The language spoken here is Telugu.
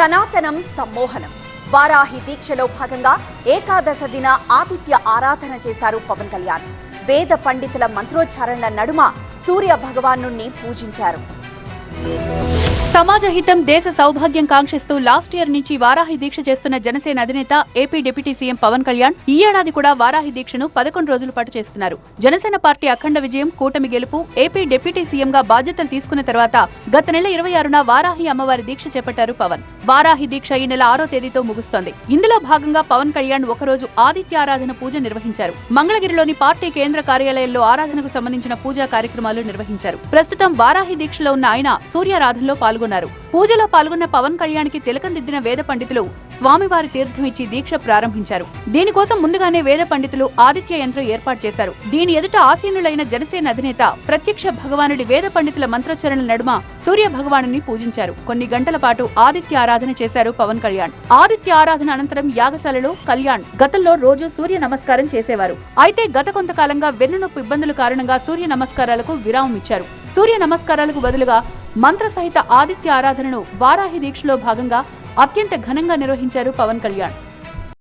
సనాతనం సమ్మోహనం. వారాహి దీక్షలో భాగంగా ఏకాదశ దిన ఆతిథ్య ఆరాధన చేశారు పవన్ కళ్యాణ్. వేద పండితుల మంత్రోచ్చారణల నడుమ సూర్య భగవాను పూజించారు. సమాజ హితం దేశ సౌభాగ్యం కాంక్షిస్తూ లాస్ట్ ఇయర్ నుంచి వారాహి దీక్ష చేస్తున్న జనసేన అధినేత AP deputy CM Pawan Kalyan ఈ ఏడాది కూడా వారాహి దీక్షను పదకొండు రోజుల పాటు చేస్తున్నారు. జనసేన పార్టీ అఖండ విజయం కూటమి గెలుపు ఏపీ డిప్యూటీ సీఎంగా బాధ్యతలు తీసుకున్న తర్వాత గత నెల ఇరవై ఆరున వారాహి అమ్మవారి దీక్ష చేపట్టారు పవన్. వారాహి దీక్ష ఈ నెల ఆరో తేదీతో ముగుస్తోంది. ఇందులో భాగంగా పవన్ కళ్యాణ్ ఒకరోజు ఆదిత్య ఆరాధన పూజ నిర్వహించారు. మంగళగిరిలోని పార్టీ కేంద్ర కార్యాలయంలో ఆరాధనకు సంబంధించిన పూజా కార్యక్రమాలు నిర్వహించారు. ప్రస్తుతం వారాహి దీక్షలో ఉన్న ఆయన సూర్యారాధనలో పాల్గొన్నారు. పూజలో పాల్గొన్న పవన్ కళ్యాణ్కి తిలకం దిద్దిన వేద పండితులు స్వామివారి తీర్థం ఇచ్చి దీక్ష ప్రారంభించారు. దీనికోసం ముందుగానే వేద పండితులు ఆదిత్య యంత్రం ఏర్పాటు చేశారు. దీని ఎదుట ఆసీనులైన జనసేన అధినేత ప్రత్యక్ష భగవానుడి వేద పండితుల మంత్రోచ్చరణల నడుమ సూర్య భగవానుని పూజించారు. కొన్ని గంటల పాటు ఆదిత్య ఆరాధన చేశారు పవన్ కళ్యాణ్. ఆదిత్య ఆరాధన అనంతరం యాగశాలలో కళ్యాణ్ గతంలో రోజు సూర్య నమస్కారం చేసేవారు. అయితే గత కొంతకాలంగా వెన్నునొప్పి ఇబ్బందుల కారణంగా సూర్య నమస్కారాలకు విరామం ఇచ్చారు. సూర్య నమస్కారాలకు బదులుగా మంత్ర సహిత ఆదిత్య ఆరాధనను వారాహి దీక్షలో భాగంగా అత్యంత ఘనంగా నిర్వహించారు పవన్ కళ్యాణ్.